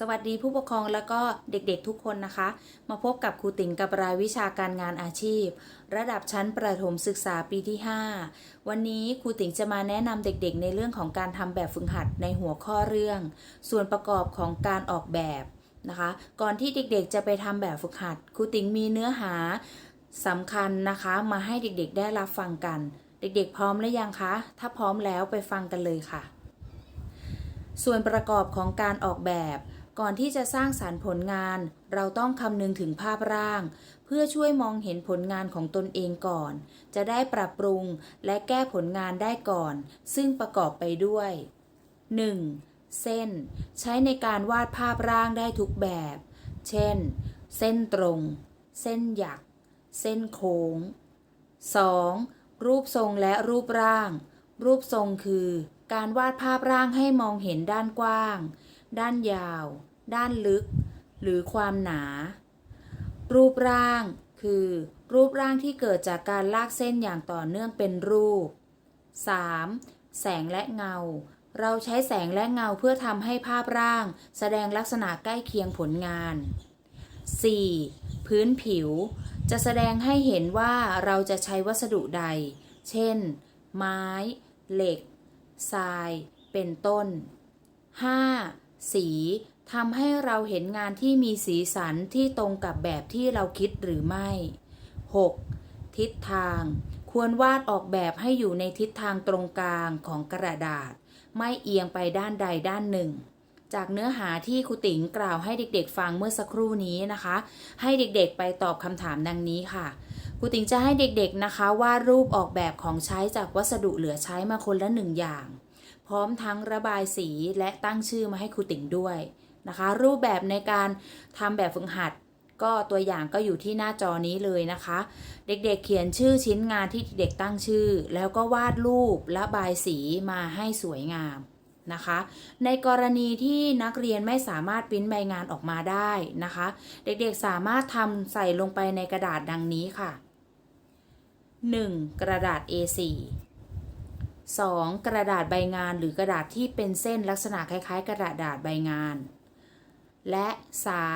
สวัสดีผู้ปกครองแล้วก็เด็กๆทุกคนนะคะ มาพบกับครูติ๋งกับรายวิชาการงานอาชีพ ระดับชั้นประถมศึกษาปีที่ 5 วันนี้ครูติ๋งจะมาแนะนำเด็กๆ ในเรื่องของการทำแบบฝึกหัดในหัวข้อเรื่อง ส่วนประกอบของการออกแบบนะคะ ก่อนที่เด็กๆ จะไปทำแบบฝึกหัดครูติ๋งมีเนื้อหาสำคัญนะคะ มาให้เด็กๆ ได้รับฟังกัน เด็กๆ พร้อมหรือยังคะ ถ้าพร้อมแล้วไปฟังกันเลยค่ะ ส่วนประกอบของการออกแบบ ก่อนที่จะสร้างสารรค์ผลงาน เราต้องคำนึงถึงภาพร่าง เพื่อช่วยมองเห็นผลงานของตนเองก่อน จะได้ปรับปรุงและแก้ผลงานได้ก่อน ซึ่งประกอบไปด้วย 1. เส้น ใช้ในการวาดภาพร่างได้ทุกแบบ เช่น เส้นตรง เส้นหยัก เส้นโค้ง 2. รูปทรงและรูปร่าง รูปทรงคือ การวาดภาพร่างให้มองเห็นด้านกว้าง ด้านยาว ด้านลึก หรือความหนา รูปร่างคือ รูปร่างที่เกิดจากการลากเส้นอย่างต่อเนื่องเป็นรูป 3. แสงและเงา เราใช้แสงและเงาเพื่อทำให้ภาพร่าง แสดงลักษณะใกล้เคียงผลงาน 4. พื้นผิว จะแสดงให้เห็นว่าเราจะใช้วัสดุใด เช่น ไม้ เหล็ก ทราย เป็นต้น 5. สีทำให้เราเห็นงานที่มีสีสันที่ตรงกับแบบที่เราคิดหรือไม่ 6. ทิศทาง ควรวาดออกแบบให้อยู่ในทิศทางตรงกลางของกระดาษ ไม่เอียงไปด้านใดด้านหนึ่ง จากเนื้อหาที่ครูติ๋งกล่าวให้เด็กๆ ฟังเมื่อสักครู่นี้นะคะ ให้เด็กๆไปตอบคำถามดังนี้ค่ะครูติ๋งจะให้เด็กๆนะคะวาดรูปออกแบบของใช้จากวัสดุเหลือใช้มาคนละหนึ่งอย่าง พร้อมทั้งระบายสีและตั้งชื่อมาให้ครูติ๋งด้วยนะคะ รูปแบบในการทำแบบฝึกหัด ก็ตัวอย่างก็อยู่ที่หน้าจอนี้เลยนะคะ เด็กๆเขียนชื่อชิ้นงานที่เด็กตั้งชื่อ แล้วก็วาดรูประบายสีมาให้สวยงามนะคะ ในกรณีที่นักเรียนไม่สามารถปริ้นใบงานออกมาได้นะคะ เด็กๆสามารถทำใส่ลงไปในกระดาษดังนี้ค่ะ 1. กระดาษ A4 2. กระดาษใบงานหรือกระดาษที่เป็นเส้นลักษณะคล้ายๆ กระดาษใบงาน และ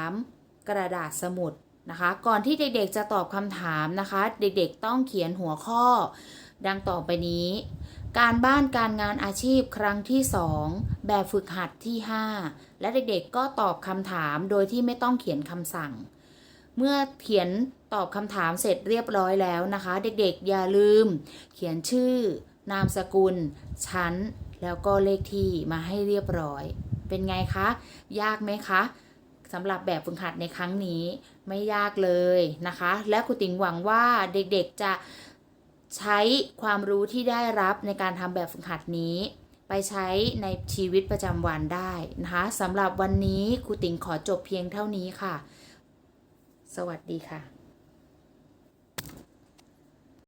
3. กระดาษสมุดนะคะ ก่อนที่เด็กๆจะตอบคำถามนะคะ เด็กๆต้องเขียนหัวข้อ ดังต่อไปนี้ การบ้านการงานอาชีพครั้งที่ 2 แบบฝึกหัดที่ 5 และเด็กๆก็ตอบคำถามโดยที่ไม่ต้องเขียนคำสั่ง เมื่อเขียนตอบคำถามเสร็จเรียบร้อยแล้วนะคะ เด็กๆอย่าลืม เขียนชื่อ นามสกุล ชั้น แล้วก็เลขที่มาให้เรียบร้อย เป็นไงคะ ยากไหมคะสำหรับแบบฝึกหัดในครั้งนี้ไม่ยากเลยนะคะ และครูติ๋งหวังว่าเด็กๆจะใช้ความรู้ที่ได้รับในการทำแบบฝึกหัดนี้ ไปใช้ในชีวิตประจำวันได้นะคะสำหรับวันนี้ครูติ๋งขอจบเพียงเท่านี้ค่ะ สวัสดีค่ะ